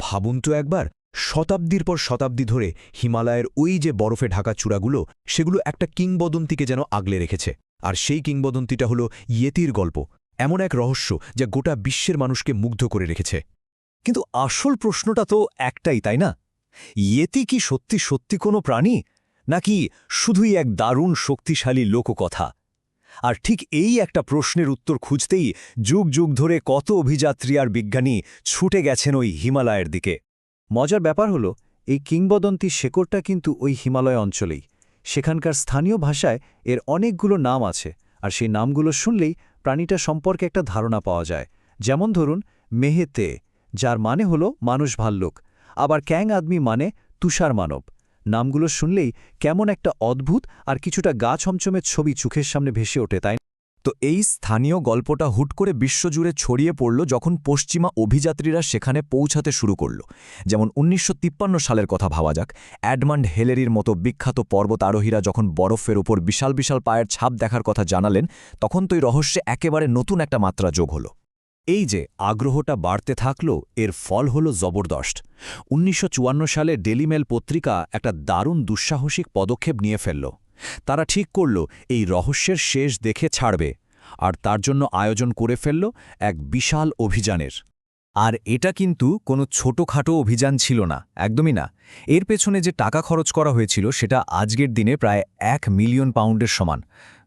ভাবুন তো একবার, শতাব্দীর পর শতাব্দী ধরে হিমালয়ের ওই যে বরফে ঢাকা চূড়াগুলো, সেগুলো একটা কিংবদন্তিকে যেন আগলে রেখেছে। আর সেই কিংবদন্তিটা হলো ইয়েতির গল্প, এমন এক রহস্য যা গোটা বিশ্বের মানুষকে মুগ্ধ করে রেখেছে। কিন্তু আসল প্রশ্নটা তো একটাই, তাই না? ইয়েতি কি সত্যি সত্যি কোনো প্রাণী? নাকি শুধুই এক দারুণ শক্তিশালী লোককথা? আর ঠিক এই একটা প্রশ্নের উত্তর খুঁজতেই যুগ যুগ ধরে কত অভিযাত্রী আর বিজ্ঞানী ছুটে গেছেন ওই হিমালয়ের দিকে। মজার ব্যাপার হলো, এই কিংবদন্তি শেকড়টা কিন্তু ওই হিমালয় অঞ্চলেই। সেখানকার স্থানীয় ভাষায় এর অনেকগুলো নাম আছে, আর সেই নামগুলো শুনলেই প্রাণীটা সম্পর্কে একটা ধারণা পাওয়া যায়। যেমন ধরুন, মেহেতে, যার মানে হলো মানুষ ভাল্লুক। আবার ক্যাং আদমি মানে তুষার মানব নামগুলো শুনলেই কেমন একটা অদ্ভুত আর কিছুটা গা ছমছমের ছবি চোখের সামনে ভেসে ওঠে, তাই তো এই স্থানীয় গল্পটা হুট করে বিশ্বজুড়ে ছড়িয়ে পড়ল যখন পশ্চিমা অভিযাত্রীরা সেখানে পৌঁছাতে শুরু করল। যেমন উনিশশো তিপ্পান্ন সালের কথা ভাবা যাক, অ্যাডমান্ড হেলেরির মতো বিখ্যাত পর্বত আরোহীরা যখন বরফের ওপর বিশাল বিশাল পায়ের ছাপ দেখার কথা জানালেন, তখন তো এই রহস্যে একেবারে নতুন একটা মাত্রা যোগ হলো। এই যে আগ্রহটা বাড়তে থাকল, এর ফল হল জবরদস্ত। উনিশশো চুয়ান্ন সালে ডেলিমেল পত্রিকা একটা দারুণ দুঃসাহসিক পদক্ষেপ নিয়ে ফেলল। তারা ঠিক করল, এই রহস্যের শেষ দেখে ছাড়বে, আর তার জন্য আয়োজন করে ফেলল এক বিশাল অভিযানের। আর এটা কিন্তু কোনো ছোটখাটো অভিযান ছিল না, একদমই না। এর পেছনে যে টাকা খরচ করা হয়েছিল, সেটা আজকের দিনে প্রায় এক মিলিয়ন পাউন্ডের সমান।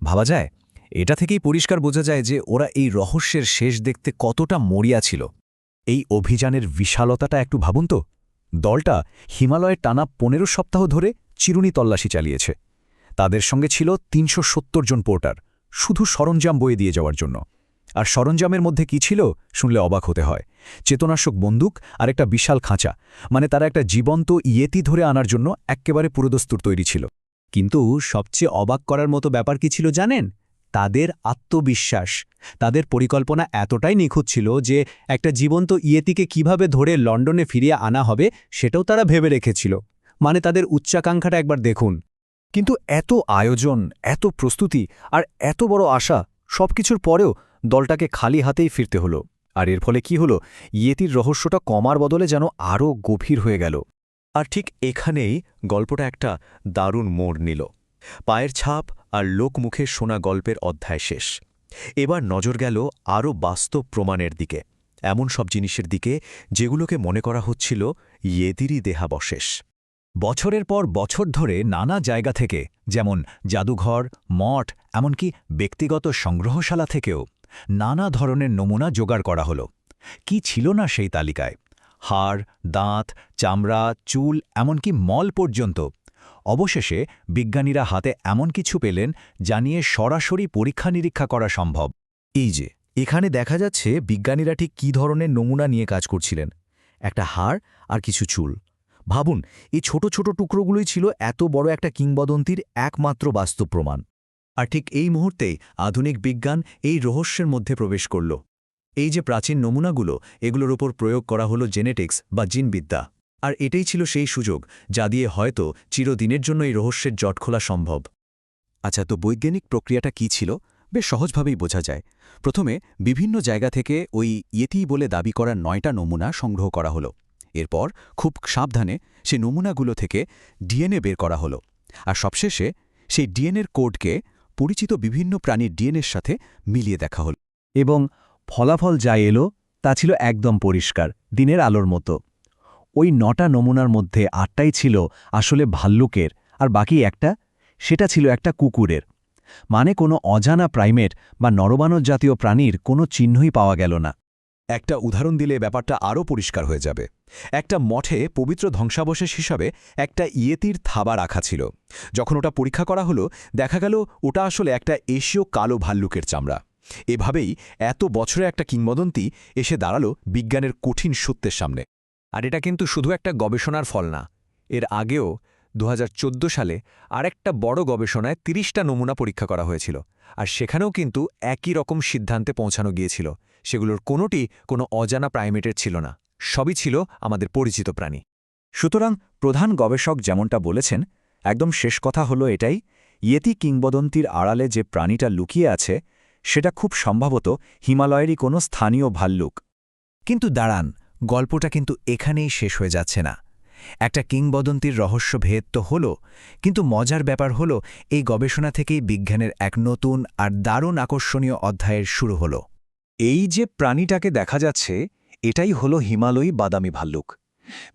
ভাবা যায়? এটা থেকেই পরিষ্কার বোঝা যায় যে ওরা এই রহস্যের শেষ দেখতে কতটা মরিয়া ছিল। এই অভিযানের বিশালতাটা একটু ভাবুন তো। দলটা হিমালয়ের টানা পনেরো সপ্তাহ ধরে চিরুনি তল্লাশি চালিয়েছে। তাদের সঙ্গে ছিল তিনশো সত্তর জন পোর্টার, শুধু সরঞ্জাম বয়ে দিয়ে যাওয়ার জন্য। আর সরঞ্জামের মধ্যে কি ছিল শুনলে অবাক হতে হয়। চেতনাশক বন্দুক আর একটা বিশাল খাঁচা মানে তারা একটা জীবন্ত ইয়েতি ধরে আনার জন্য এক্কেবারে পুরোদস্তুর তৈরি ছিল। কিন্তু সবচেয়ে অবাক করার মতো ব্যাপার কি ছিল জানেন? তাদের আত্মবিশ্বাস। তাদের পরিকল্পনা এতটাই নিখুঁত ছিল যে একটা জীবন্ত ইয়েতিকে কীভাবে ধরে লন্ডনে ফিরিয়ে আনা হবে সেটাও তারা ভেবে রেখেছিল। মানে তাদের উচ্চাকাঙ্ক্ষাটা একবার দেখুন। কিন্তু এত আয়োজন, এত প্রস্তুতি আর এত বড় আশা সবকিছুর পরেও দলটাকে খালি হাতেই ফিরতে হলো। আর এর ফলে কি হলো? ইয়েতির রহস্যটা কমার বদলে যেন আরও গভীর হয়ে গেল। আর ঠিক এখানেই গল্পটা একটা দারুণ মোড় নিল। পায়ের ছাপ আর লোকমুখে শোনা গল্পের অধ্যায় শেষ। এবার নজর গেল আরও বাস্তব প্রমাণের দিকে, এমন সব জিনিসের দিকে যেগুলোকে মনে করা হচ্ছিল ইয়েদিরই দেহাবশেষ। বছরের পর বছর ধরে নানা জায়গা থেকে, যেমন জাদুঘর, মঠ, এমনকি ব্যক্তিগত সংগ্রহশালা থেকেও নানা ধরনের নমুনা জোগাড় করা হল। কি ছিল না সেই তালিকায়? হাড়, দাঁত, চামড়া, চুল, এমনকি মল পর্যন্ত অবশেষে বিজ্ঞানীরা হাতে এমন কিছু পেলেন যা নিয়ে সরাসরি পরীক্ষা নিরীক্ষা করা সম্ভব। এই যে, এখানে দেখা যাচ্ছে বিজ্ঞানীরা ঠিক কী ধরনের নমুনা নিয়ে কাজ করছিলেন। একটা হাড় আর কিছু চুল। ভাবুন, এই ছোট ছোট টুকরোগুলোই ছিল এত বড় একটা কিংবদন্তির একমাত্র বাস্তব প্রমাণ। আর ঠিক এই মুহূর্তেই আধুনিক বিজ্ঞান এই রহস্যের মধ্যে প্রবেশ করল। এই যে প্রাচীন নমুনাগুলো, এগুলোর ওপর প্রয়োগ করা হলো জেনেটিক্স বা জিনবিদ্যা। আর এটাই ছিল সেই সুযোগ যা দিয়ে হয়তো চিরদিনের জন্য এই রহস্যের জট খোলা সম্ভব। আচ্ছা তো বৈজ্ঞানিক প্রক্রিয়াটা কি ছিল? বেশ সহজভাবেই বোঝা যায়। প্রথমে বিভিন্ন জায়গা থেকে ওই ইয়েতি বলে দাবি করা নয়টা নমুনা সংগ্রহ করা হলো। এরপর খুব সাবধানে সে নমুনাগুলো থেকে ডিএনএ বের করা হলো। আর সবশেষে সেই ডিএনএর কোডকে পরিচিত বিভিন্ন প্রাণীর ডিএনএর সাথে মিলিয়ে দেখা হল। এবং ফলাফল যা এলো তা ছিল একদম পরিষ্কার, দিনের আলোর মতো। ওই নটা নমুনার মধ্যে আটটাই ছিল আসলে ভাল্লুকের, আর বাকি একটা? সেটা ছিল একটা কুকুরের। মানে কোনো অজানা প্রাইমেট বা নরবানর জাতীয় প্রাণীর কোনো চিহ্নই পাওয়া গেল না। একটা উদাহরণ দিলে ব্যাপারটা আরও পরিষ্কার হয়ে যাবে। একটা মঠে পবিত্র ধ্বংসাবশেষ হিসাবে একটা ইয়েতির থাবা রাখা ছিল। যখন ওটা পরীক্ষা করা হলো, দেখা গেল ওটা আসলে একটা এশীয় কালো ভাল্লুকের চামড়া। এভাবেই এত বছরে একটা কিংবদন্তি এসে দাঁড়াল বিজ্ঞানের কঠিন সত্যের সামনে। আর এটা কিন্তু শুধু একটা গবেষণার ফল না। এর আগেও দু হাজার চোদ্দ সালে আরেকটা বড় গবেষণায় ৩০টা নমুনা পরীক্ষা করা হয়েছিল আর সেখানেও কিন্তু একই রকম সিদ্ধান্তে পৌঁছানো গিয়েছিল। সেগুলোর কোনোটি কোনো অজানা প্রাইমেটের ছিল না। সবই ছিল আমাদের পরিচিত প্রাণী। সুতরাং প্রধান গবেষক যেমনটা বলেছেন, একদম শেষ কথা হলো এটাই, ইয়েতি কিংবদন্তির আড়ালে যে প্রাণীটা লুকিয়ে আছে, সেটা খুব সম্ভবত হিমালয়েরই কোনো স্থানীয় ভাল্লুক। কিন্তু দাঁড়ান গল্পটা কিন্তু এখানেই শেষ হয়ে যাচ্ছে না। একটা কিংবদন্তির রহস্য ভেদ তো হল, কিন্তু মজার ব্যাপার হল, এই গবেষণা থেকেই বিজ্ঞানের এক নতুন আর দারুণ আকর্ষণীয় অধ্যায়ের শুরু হল। এই যে প্রাণীটাকে দেখা যাচ্ছে, এটাই হল হিমালয়ী বাদামি ভাল্লুক।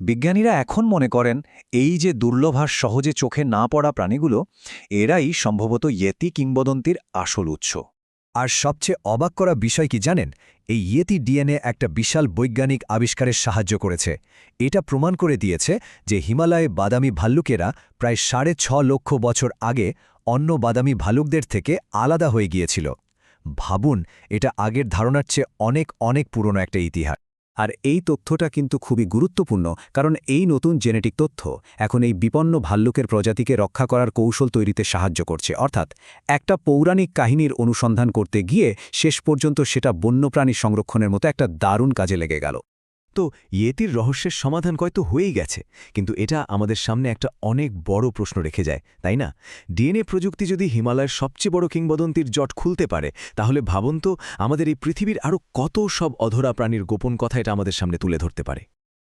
বিজ্ঞানীরা এখন মনে করেন, এই যে দুর্লভার সহজে চোখে না পড়া প্রাণীগুলো, এরাই সম্ভবত ইয়েতি কিংবদন্তির আসল উৎস। আর সবচেয়ে অবাক করা বিষয় কি জানেন? এই ইয়েতি ডিএনএ একটা বিশাল বৈজ্ঞানিক আবিষ্কারের সাহায্য করেছে। এটা প্রমাণ করে দিয়েছে যে হিমালয়ে বাদামি ভাল্লুকেরা প্রায় সাড়ে ছ লক্ষ বছর আগে অন্য বাদামি ভালুকদের থেকে আলাদা হয়ে গিয়েছিল। ভাবুন, এটা আগের ধারণার চেয়ে অনেক অনেক পুরনো একটা ইতিহাস। আর এই তথ্যটা কিন্তু খুবই গুরুত্বপূর্ণ, কারণ এই নতুন জেনেটিক তথ্য এখন এই বিপন্ন ভাল্লুকের প্রজাতিকে রক্ষা করার কৌশল তৈরিতে সাহায্য করছে। অর্থাৎ একটা পৌরাণিক কাহিনীর অনুসন্ধান করতে গিয়ে শেষ পর্যন্ত সেটা বন্যপ্রাণী সংরক্ষণের মতো একটা দারুণ কাজে লেগে গেল। তো ইয়েতির রহস্যের সমাধান হয়তো হয়েই গেছে, কিন্তু এটা আমাদের সামনে একটা অনেক বড় প্রশ্ন রেখে যায়, তাই না? ডিএনএ প্রযুক্তি যদি হিমালয়ের সবচেয়ে বড় কিংবদন্তির জট খুলতে পারে, তাহলে ভাবুন তো আমাদের এই পৃথিবীর আরও কত সব অধরা প্রাণীর গোপন কথা এটা আমাদের সামনে তুলে ধরতে পারে।